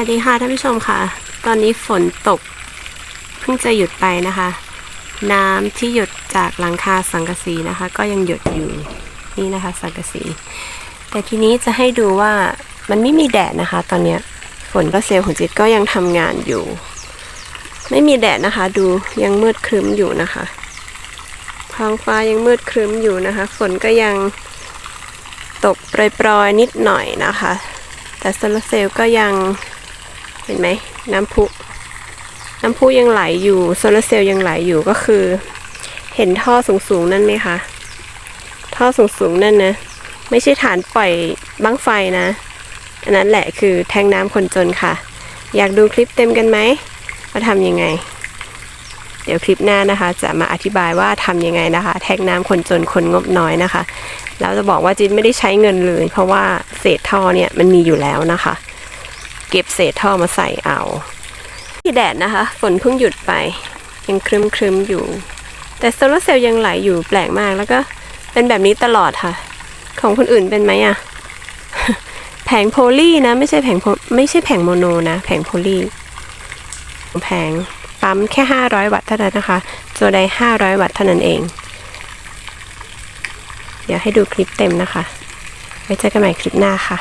วัสดีค่ะท่านผู้ชมค่ะ ตอนนี้ฝนตก เพิ่งจะหยุดไปนะคะ น้ำที่หยดจากหลังคาสังกะสีนะคะ ก็ยังหยดอยู่นี่นะคะ สังกะสี แต่ทีนี้จะให้ดูว่ามันไม่มีแดดนะคะ ตอนนี้ฝนก็เซลล์ของจิตก็ยังทำงานอยู่ ไม่มีแดดนะคะ ดูยังมืดครึ้มอยู่นะคะท้องฟ้ายังมืดครึ้มอยู่นะคะ ฝนก็ยังตกโปรยๆนิดหน่อยนะคะ แต่โซลาเซลล์ก็ยัง เห็นไหมน้ำพุ น้ำพุยังไหลอยู่โซลาร์เซลล์ยังไหลอยู่ก็คือ เห็นท่อสูงๆนั่นไหมคะ ท่อสูงๆนั่นนะ ไม่ใช่ฐานปล่อยบั้งไฟนะอันนั้นแหละคือแทงน้ำคนจนค่ะ อยากดูคลิปเต็มกันไหมว่าทำยังไง เดี๋ยวคลิปหน้านะคะ จะมาอธิบายว่าทำยังไงนะคะ แทงน้ำคนจนคนงบน้อยนะคะแล้วจะบอกว่าจินไม่ได้ใช้เงินเลย เพราะว่าเศษท่อเนี่ยมันมีอยู่แล้วนะคะ เก็บเศษท่อมาใส่เอาที่แดดนะคะ ฝนเพิ่งหยุดไป ยังครึมครึมอยู่ แต่โซลาร์เซลล์ยังไหลอยู่แปลกมากแล้วก็เป็นแบบนี้ตลอดค่ะ ของคนอื่นเป็นไหมอะแผงโพลีนะ ไม่ใช่แผงโพไม่ใช่แผงโมโนนะ แผงโพลีแผงปั๊มแค่ 500 วัตต์เท่านั้นนะคะตัวใด500 วัตต์เท่านั้นเอง เดี๋ยวให้ดูคลิปเต็มนะคะ ไว้เจอกันใหม่คลิปหน้าค่ะ